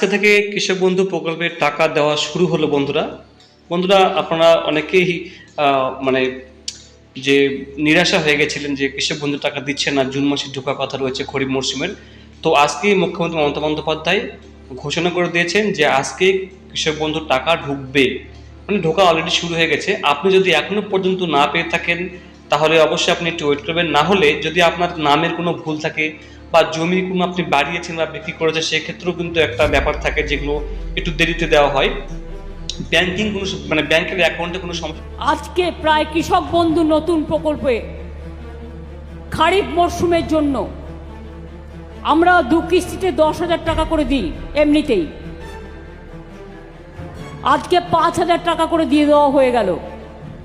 আজকে থেকে কৃষক বন্ধু প্রকল্পের টাকা দেওয়া শুরু হলো বন্ধুরা। বন্ধুরা, আপনারা অনেকেই মানে যে নিরাশা হয়ে গেছিলেন যে কৃষক বন্ধু টাকা দিচ্ছে না, জুন মাসে ঢোকার কথা রয়েছে খরিফ মরশুমের। তো আজকেই মুখ্যমন্ত্রী মমতা বন্দ্যোপাধ্যায় ঘোষণা করে দিয়েছেন যে আজকে কৃষক বন্ধুর টাকা ঢুকবে। মানে ঢোকা অলরেডি শুরু হয়ে গেছে। আপনি যদি এখনও পর্যন্ত না পেয়ে থাকেন, তাহলে অবশ্যই আপনি একটু ওয়েট করবেন। না হলে যদি আপনার নামের কোনো ভুল থাকে বা জমি কোনো আপনি বাড়িয়েছেন বা বিক্রি করেছেন, সেক্ষেত্রেও কিন্তু একটা ব্যাপার থাকে যেগুলো একটু দেরিতে দেওয়া হয়। ব্যাংকিং কোনো মানে ব্যাংকের অ্যাকাউন্টে কোনো সমস্যা আজকে প্রায় কৃষক বন্ধু নতুন প্রকল্পে খারিফ মরশুমের জন্য আমরা দু কিস্তিতে দশ হাজার টাকা করে দিই এমনিতেই। আজকে পাঁচ হাজার টাকা করে দিয়ে দেওয়া হয়ে গেল।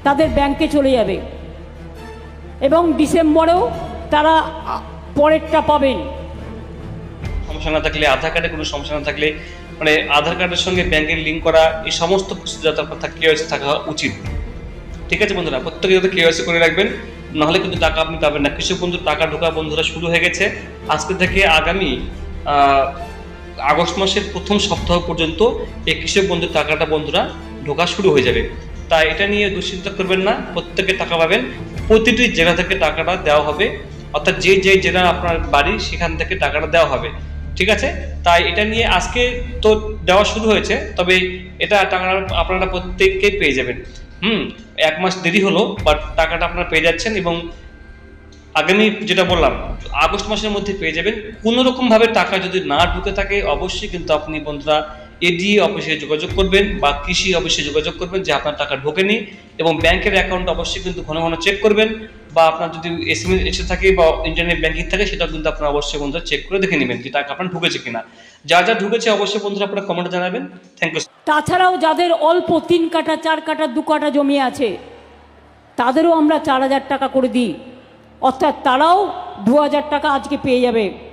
তাদের ব্যাংকে চলে যাবে। এবং ডিসেম্বরেও তারা পরেরটা পাবেন। সমস্যা না থাকলে আধার কার্ডে কোনো সমস্যা না থাকলে মানে আধার কার্ডের সঙ্গে ব্যাংকের লিঙ্ক করা, এই সমস্ত কিছু যাতে আপনার কেওয়াইসি থাকা উচিত। ঠিক আছে বন্ধুরা, প্রত্যেকে যাতে কেওয়াইসি করে রাখবেন, নাহলে কিন্তু টাকা আপনি পাবেন না। কৃষক বন্ধু, টাকা ঢোকা বন্ধুরা শুরু হয়ে গেছে। আজকে থেকে আগামী আগস্ট মাসের প্রথম সপ্তাহ পর্যন্ত এই কৃষক বন্ধুর টাকাটা বন্ধুরা ঢোকা শুরু হয়ে যাবে। তাই এটা নিয়ে দুশ্চিন্তা করবেন না, প্রত্যেকে টাকা পাবেন। প্রতিটি জেলা থেকে টাকাটা দেওয়া হবে। অর্থাৎ যে যে জেলা আপনার বাড়ি, সেখান থেকে টাকাটা দেওয়া হবে। ঠিক আছে? তাই এটা নিয়ে আজকে তো দেওয়া শুরু হয়েছে, তবে এটা টাকা আপনারা প্রত্যেককে পেয়ে যাবেন। হুম, এক মাস দেরি হলো বাট টাকাটা আপনারা পেয়ে যাচ্ছেন এবং আগামী যেটা বললাম, আগস্ট মাসের মধ্যে পেয়ে যাবেন। কোনো রকম ভাবে টাকা যদি না ঢুকে থাকে, অবশ্যই কিন্তু আপনি বন্ধুরা এডিএ অফিসে যোগাযোগ করবেন বা কৃষি অফিসে যোগাযোগ করবেন যে আপনার টাকা ঢোকেনি এবং ব্যাংকের অ্যাকাউন্ট অবশ্যই কিন্তু ঘন ঘন চেক করবেন। বা আপনার যদি এসএমএস এসে থাকে বা ইন্টারনেট ব্যাংকিং থাকে সেটা কিন্তু আপনারা অবশ্যই বন্ধুরা চেক করে দেখে নেবেন যে টাকা আপনার ঢুকেছে কিনা। যা যা ঢুকেছে অবশ্যই বন্ধুরা আপনার কমেন্টে জানাবেন। থ্যাংক ইউ তাছাড়াও যাদের অল্প তিন কাটা চার কাটা দু কাটা জমি আছে, তাদেরও আমরা চার হাজার টাকা করে দিই। অর্থাৎ তারাও দু হাজার টাকা আজকে পেয়ে যাবে।